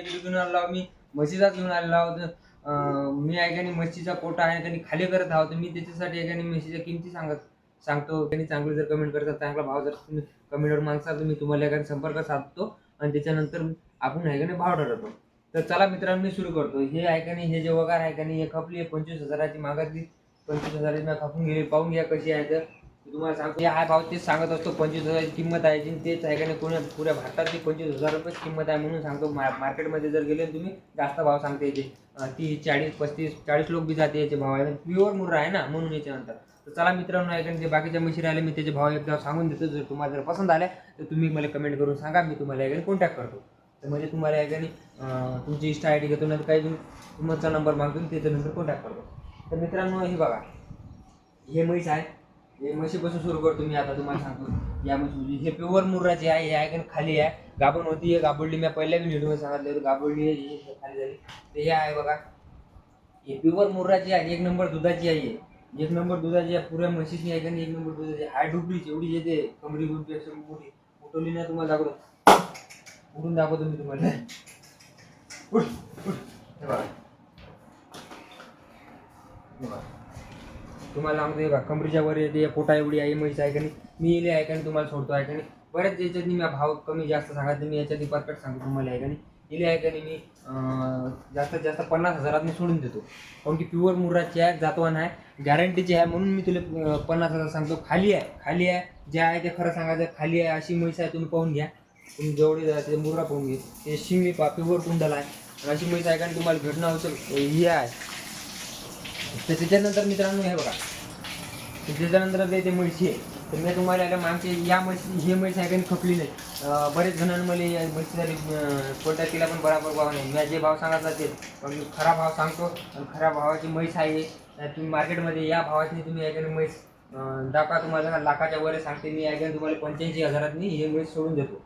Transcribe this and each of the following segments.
तुमच्याकडे घेऊन आलो आहो मी म्हशीचाच घेऊन आलेलो आहोत. मी आहे म्हशीचा कोटा आहे त्यांनी खाली करत आहोत. मी त्याच्यासाठी आहे म्हशीच्या किमती सांगत सांगतो. त्यांनी चांगलं जर कमेंट करतात चांगला भाव जर तुम्ही कमेंटवर मागसाल तर मी तुम्हाला एखादा संपर्क साधतो आणि त्याच्यानंतर आपण ऐकाने भाव ठरवतो. तर चला मित्रांनो मी सुरू करतो. हे ऐकानी हे जे वगार आहे का नाही हे खपली आहे पंचवीस हजाराची मागातली पंचवीस हजाराची मी खपून गेली. पाहून घ्या कशी आहे तर. तुम्हाला सांगतो हा भाव तेच सांगत असतो पंचवीस हजाराची किंमत आहे जी तेच आहे का नाही पुऱ्या भारतातली पंचवीस हजार रुपये किंमत आहे म्हणून सांगतो मा- मार्केटमध्ये जर गेले तुम्ही जास्त भाव सांगते याचे. तीस चाळीस पस्तीस चाळीस लोक बी जाते याचे भाव आहे प्युअर मुर्रा आहे ना म्हणून याच्यानंतर. तर चला मित्रांनो ऐकून जे बाकीच्या म्हशी राहिले मी त्याचे भाव एकदा सांगून देतो. जर तुम्हाला जर पसंत आल्या तर तुम्ही मला कमेंट करून सांगा मी तुम्हाला आहे कॉन्टॅक्ट करतो. तर म्हणजे तुम्हाला आहे तुमची इंस्टा आय डी घेतो नाही काही तुमचा नंबर मागतो त्याच्यानंतर कॉन्टॅक्ट करतो. तर मित्रांनो हे बघा हे म्हैस आहे. हे म्हशीपासून सुरू करतो मी आता तुम्हाला सांगतो. या म्हशी हे प्युअर मुर्राची आहे हे आहे खाली आहे. गाभण होती हे गाबडली मी पहिल्या व्हिडिओमध्ये सांगितलं होतं गाबोडली आहे खाली झाली. तर हे आहे बघा. हे प्युअर मुर्राची आहे एक नंबर दुधाची आहे हे. एक नंबर दुधाची आहे पुऱ्या म्हशीची आहे का एक नंबर दुधाची हाय डुबली एवढी येते. कमरी अशी मोठी. उठवली ना तुम्हाला दाखवतो. उठून दाखवतो मी तुम्हाला. उठ उठ. हे बघा. हे बघा. तुम्हाला सांगतो का कमरीच्या वर येते पोटा एवढी आहे म्हैस आहे का नाही? मी इले आहे का नाही तुम्हाला सोडतो आहे का नाही? बऱ्याच याच्यातनी मी भाव कमी जास्त सांगा मी याच्यातनी परफेक्ट सांगतो तुम्हाला आहे का नाही? इले आहे का नाही मी जास्तीत जास्त पन्नास हजारात मी सोडून देतो. कारण की प्युअर मुर्राची आहे जातवान आहे गॅरंटीची आहे म्हणून मी तुला पन्नास हजार सांगतो. खाली आहे खाली आहे जे आहे ते खरं सांगायचं खाली आहे अशी म्हैस आहे तुम्ही पाहून घ्या. तुम्ही जेवढी जा ते मुर्रा पाहून घे ते शिंगली पा प्युअर कुंडल आहे. अशी म्हैस आहे का तुम्हाला भेटणं आवश्यक ही आहे. तर त्याच्यानंतर मित्रांनो हे बघा. त्याच्यानंतर ते ते म्हशी आहे. तर मी तुम्हाला आता या म्हशी हे म्हैस आहे खपली नाही. बरेच जणांना मला या म्हशीसाठी कोणत्या तिला पण बराबर भाव नाही. मी जे भाव सांगितला ते पण मी खरा भाव सांगतो. आणि खऱ्या भावाची म्हैस आहे. तुम्ही मार्केटमध्ये या भावाची तुम्ही आहे म्हैस दाखवा तुम्हाला. लाखाच्या वर सांगते मी आहे तुम्हाला पंच्याऐंशी हजारातनी हे म्हैस सोडून देतो.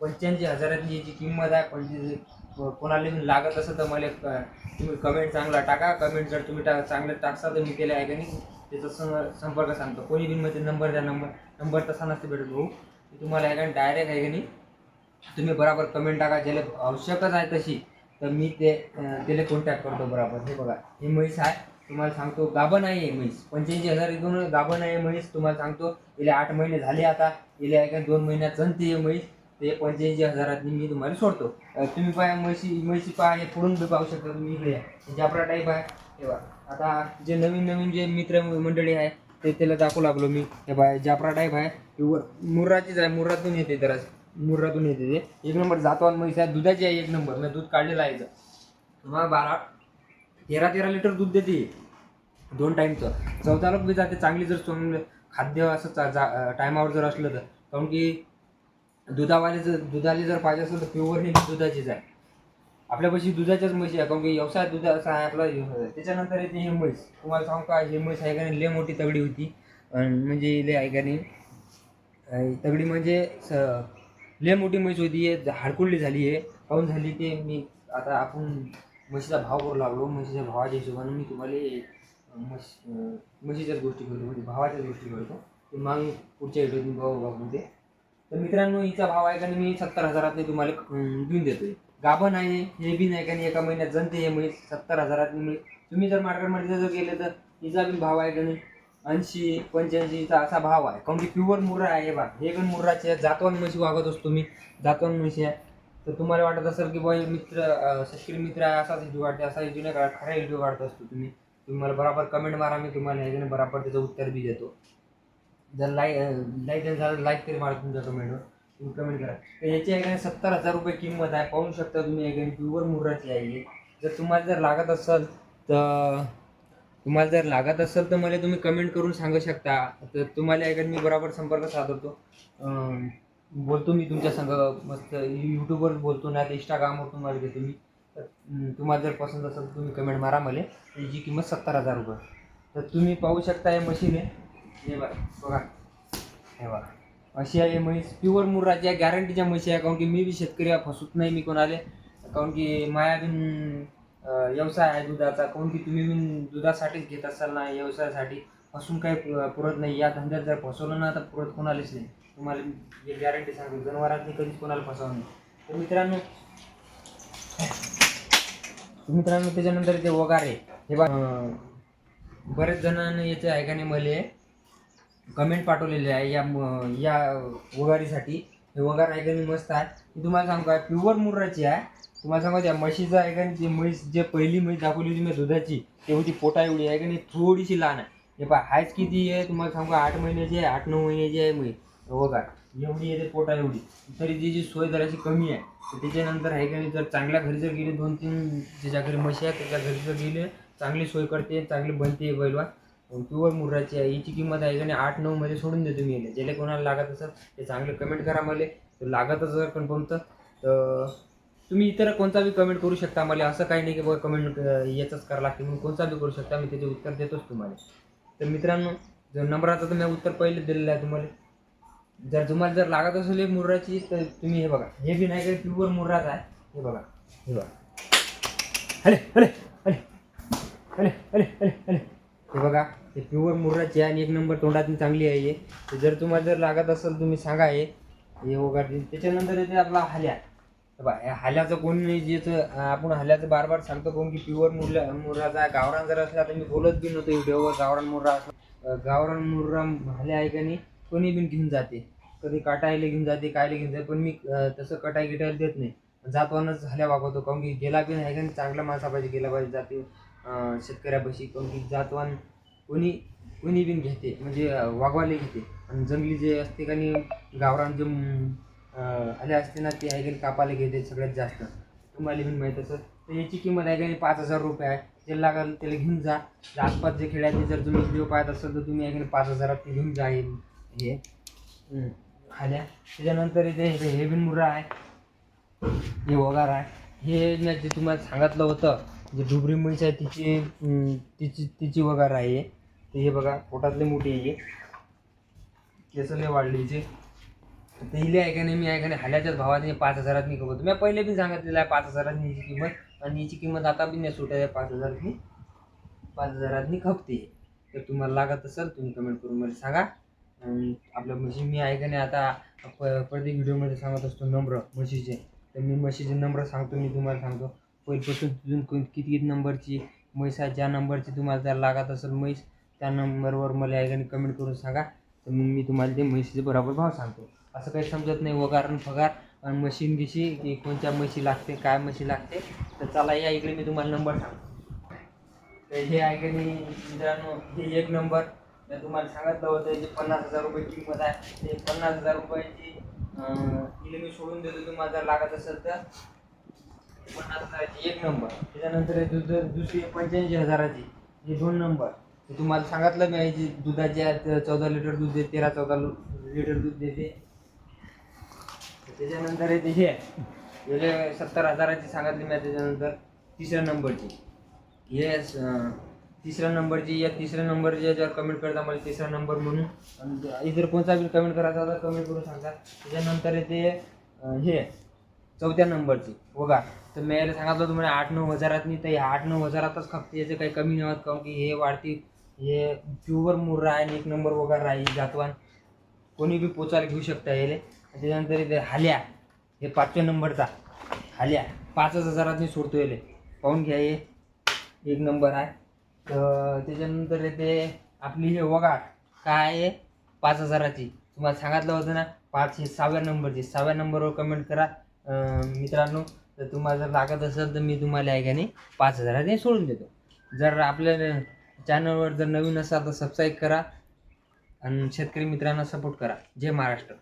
पंच्याऐंशी हजारातनी याची किंमत आहे पंच्याऐंशी कोणाला लागत असेल तर मला क- तुम्ही कमेंट चांगला टाका. कमेंट जर तुम्ही टा चांगलं टाकसा तर मी केले आहे का नाही त्याचा सं- संपर्क सांगतो. कोणी बी म्हणजे मध्ये नंबर द्या नंबर नंबर तसा नसते भेटत भाऊ. तुम्हाला आहे का डायरेक्ट आहे का नाही तुम्ही बराबर कमेंट टाका. ज्याला आवश्यकच आहे तशी तर मी ते त्याला कॉन्टॅक्ट करतो बराबर. हे बघा हे म्हैस आहे. तुम्हाला सांगतो गाभण आहे हे म्हैस. पंच्याऐंशी हजार इथून गाभण आहे म्हैस. तुम्हाला सांगतो गेले आठ महिने झाले आता. गेले आहे का दोन महिन्यात जनते हे म्हैस. ते पंच्याऐंशी हजारात मी तुम्हाला सोडतो. तुम्ही पाहा म्हशी म्हशी पहा हे पुढून बी पाहू शकता तुम्ही इकडे जापरा टाईप आहे तेव्हा आता जे नवीन नवीन जे मित्र मंडळी आहे ते त्याला दाखवू लागलो मी. हे बघा जापरा टाईप आहे किंवा मुर्राचीच आहे मुर्रातून येते जरा. मुर्रातून येते ते. एक नंबर जातवान म्हैस आहे दुधाची आहे एक नंबर. मी दूध काढलेलं आहे तुम्हाला बारा तेरा तेरा लिटर दूध देते. दोन टाईमचं. चौथा बी जाते चांगली जर चांगलं खाद्य असं चा- जा टायमावर जर असलं तर. कारण की दुधावाले जर दुधाली जर पाहिजे असेल तर प्युअर ही दुधाचीच आहे. आपल्यापाशी दुधाच्याच म्हशी आहे. कारण की व्यवसाय दुधाचा आहे आपला व्यवसाय आहे. त्याच्यानंतर येते हे म्हैस. तुम्हाला सांगू का हे म्हैस आहे का नाही? लय मोठी तगडी होती. म्हणजे लय आहे का नाही? तगडी म्हणजे स- लय मोठी म्हैस होती. हे हाडकुळली झाली आहे काऊन झाली ते? मी आता आपण म्हशीचा भाव करू लागलो. म्हशीच्या भावाच्या हिशोबाने मी तुम्हाला म्हशी म्हशीच्याच गोष्टी करतो. म्हणजे भावाच्याच गोष्टी करतो. ते मग पुढच्या व्हिडिओत मी भाऊ बघून तर मित्रांनो हिचा भाव आहे का नाही मी सत्तर हजारात नाही तुम्हाला देऊन देतोय. गाभण आहे हे बी नाही का नाही एका महिन्यात जनते हे म्हणजे सत्तर हजारात मिळेल तुम्ही जर मार्केटमध्ये जर गेले तर हिचा बी भाव आहे का नाही ऐंशी पंच्याऐंशीचा असा भाव आहे. काऊन की प्युअर मुर्रा आहे बा हे पण मुर्राचे आहे जातवान म्हशी वागत असतो मी जातवान म्हशी आहे. तर तुम्हाला वाटत असेल की बाई मित्र अं, शेतकरी मित्र आहे असाच व्हिडिओ काढते असा व्हिडिओ नाही काढा खरा व्हिडिओ काढत असतो तुम्ही. तुम्ही मला बराबर कमेंट मारा मी तुम्हाला हे बराबर त्याचं उत्तर बी देतो. जर लाईक लाईक झालं लाईक तरी मारा तुमच्या कमेंटवर तुम्ही कमेंट करा. तर याची आहे सत्तर हजार रुपये किंमत आहे. पाहू शकता तुम्ही एक प्युअर मुर्राची आहे. जर तुम्हाला जर लागत असेल तर तुम्हाला जर लागत असेल तर मला तुम्ही कमेंट करून सांगू शकता. तर तुम्हाला एक मी बरोबर संपर्क साधवतो बोलतो मी तुमच्या संग मस्त यूट्यूबवर बोलतो नाही तर इंस्टाग्रामवर तुम्हाला घेतो मी. तर तुम्हाला जर पसंत असेल तर तुम्ही कमेंट मारा मला. याची किंमत सत्तर हजार रुपये. तर तुम्ही पाहू शकता हे मशीन आहे. हे बघा बघा. हे बघा. अशी आहे म्हैस. प्युअर मुर्राच्या गॅरंटीच्या म्हशी आहे. काऊन की मी बी शेतकरी फसत फसवत नाही मी कोणाले. काऊन की माया बिन व्यवसाय आहे दुधाचा. काऊन की तुम्ही बिन दुधासाठीच घेत असाल ना व्यवसायासाठी. फसून काही पुरत नाही. या धंद्यात जर फसवलं ना तर पुरत कोणालाच नाही. तुम्हाला हे गॅरंटी सांगतो जनावरांनी कधीच कोणाला फसवलं नाही. तर मित्रांनो मित्रांनो त्याच्यानंतर ते वगार आहे. हे बा बरेच जणांना याचे ऐकाने मले कमेंट पाठवलेली आहे. या या वगारीसाठी. हे वगार ऐकणी मस्त आहे. मी तुम्हाला सांगू काय प्युअर मुर्राची आहे. तुम्हाला सांगू त्या म्हशीचं ऐकाने जी म्हैस जे पहिली म्हैस दाखवली होती मी दुधाची ते होती पोटा एवढी आहे का नाही थोडीशी लहान आहे. हे पहा हायच किती आहे तुम्हाला सांगू आठ महिन्याची आहे आठ नऊ महिन्याची आहे म्हैस. वगार. एवढी येते पोटा एवढी तरी तिची सोय जराशी कमी आहे. तर त्याच्यानंतर आहे का नाही जर चांगल्या घरी जर गेली दोन तीन ज्याच्या घरी म्हशी आहेत त्याच्या घरी जर गेले चांगली सोय करते चांगली बनते बैलवा प्युअर मुर्राची आहे. हिची किंमत आहे आणि आठ नऊ मध्ये सोडून देतो मी याला ज्याला कोणाला लागत असेल ते चांगलं कमेंट करा मला. लागतच जर कन्फर्म तर तर तुम्ही इतर कोणता बी कमेंट करू शकता मला. असं काही नाही की बघा कमेंट याचंच करावं लागते. म्हणून कोणता बी करू शकता मी त्याचे उत्तर देतोच तुम्हाला. तर मित्रांनो जर नंबराचं तर मी उत्तर पहिले दिलेलं आहे तुम्हाला. जर तुम्हाला जर लागत असेल मुर्राची तर तुम्ही हे बघा. हे बी नाही का प्युअर मुर्राच आहे. हे बघा. हे बघा. अरे अरे अरे अरे अरे अरे अरे. हे बघा हे प्युअर मुर्राची आहे आणि एक नंबर तोंडातून चांगली आहे हे. जर तुम्हाला जर लागत असेल तुम्ही सांगा हे. हे वगैरे त्याच्यानंतर येते आपला हाल्या. बा हाल्याचं कोण नाही आपण हाल्याचं बार बार सांगतो कोण की प्युअर मुर्ला मुर्राचा आहे. गावरान जर असला तर मी बोलत बी नव्हतो व्हिडिओवर गावरान मुर्रा असला गावरान मुर्रा हाल्या आहे का नाही कोणी बी घेऊन जाते. कधी काटायला घेऊन जाते कायला घेऊन जाते पण मी तसं कटाई गिटायला देत नाही. जातवानच हाल्या वागवतो. काऊन की गेला बी नाही का नाही चांगला माणसा पाहिजे गेला पाहिजे जाते. शेतकऱ्यापाशी काऊन की जातवान कोणी कोणी बी घेते म्हणजे वागवाले वागवायला घेते. आणि जंगली जे असते का नाही गावरान जे आले असते ना ते आहे कापायला घेते सगळ्यात जास्त. तुम्हाला बीन माहीत असं तर याची किंमत आहे पाच हजार रुपये आहे. जे लागेल त्याला घेऊन जा. आसपास जे खेड्यातले जर तुम्ही व्हिडिओ पाहत असाल तर तुम्ही आहे पाच हजारात ते घेऊन जा हे हे त्याच्यानंतर इथे हे हे बिन मुर्रा आहे. हे वगार आहे. हे मी जे तुम्हाला सांगितलं होतं. जे डुबरी म्हैस आहे तिची तिची तिची वगार आहे. ते हे बघा पोटातले मोठी आहे केस लय वाढले हिचे ते हिले आहे का नाही मी आहे का नाही हाल्याच्याच भावात पाच हजारात मी कमवतो. मी पहिले बी सांगितलेलं आहे पाच हजारात हिची किंमत आणि हिची किंमत आता बी नाही सुटत आहे पाच हजारात मी पाच हजारात मी खपते. तर तुम्हाला लागत असेल तुम्ही कमेंट करून मला सांगा. आपल्या म्हशी मी आहे का नाही आता प- प्रत्येक व्हिडिओमध्ये सांगत असतो नम्र म्हशीचे. तर मी म्हशीचे नम्र सांगतो मी तुम्हाला सांगतो. पहिल्यापासून तिथून कोण- किती किती नंबरची म्हैस आहे ज्या नंबरची तुम्हाला जर लागत असेल म्हैस त्या नंबरवर मला आहे कमेंट करून सांगा. तर मग मी तुम्हाला ते म्हशीचे बरोबर भाव सांगतो. असं काही समजत नाही वगार आणि फगार. आणि मशीन गिशी की कोणत्या म्हशी लागते काय म्हशी लागते. तर चला या इकडे मी तुम्हाला नंबर सांगतो. तर हे आहे मित्रांनो हे एक नंबर. मी तुम्हाला सांगितलं होतं जे पन्नास हजार रुपये किंमत आहे ते पन्नास हजार रुपयाची अं, मी सोडून देतो तुम्हाला जर लागत असेल तर. पन्नास हजाराची एक नंबर त्याच्यानंतर दुध दुसरी पंच्याऐंशी हजाराची. हे दोन नंबर तुम्हाला सांगितलं मी जी दुधाच्या चौदा लिटर दूध देते तेरा चौदा लिटर दूध देते. त्याच्यानंतर येते हे. हे सत्तर हजाराची सांगितली मी त्याच्यानंतर तिसऱ्या नंबरची हे तिसऱ्या नंबरची या तिसऱ्या नंबरची याच्यावर कमेंट करता मला तिसरा नंबर म्हणून. आणि इतर कोणता बी कमेंट करायचा तर कमेंट करून सांगतात त्याच्यानंतर येते हे. चौथ्या नंबरची. बघा तर मी सांगितलं तुम्हाला आठ नऊ हजारात नाही तर हे आठ नऊ हजारातच फक्त याचे काही कमी नाही होत काऊन की हे वाढती हे प्युअर मुर्रा आहे आणि एक नंबर वगैरे आहे जातवान. कोणी बी पोचायला घेऊ शकता याले. त्याच्यानंतर इथे हाल्या हे पाचव्या नंबरचा. हाल्या पाचच हजारात मी सोडतो याले. पाहून घ्या हे एक नंबर आहे. तर त्याच्यानंतर येते आपली हे वगाट काय आहे? पाच हजाराची. तुम्हाला सांगितलं होतं ना पाच हे सहाव्या नंबरची. सहाव्या नंबरवर कमेंट करा. मित्रांनो तर तुम्हाला जर लागत असेल तर मी तुम्हाला आहे का नाही पाच हजारात हे सोडून देतो. जर आपल्या चॅनलवर जर नवीन असाल तर सबस्क्राईब करा आणि शेतकरी मित्रांना सपोर्ट करा. जय महाराष्ट्र.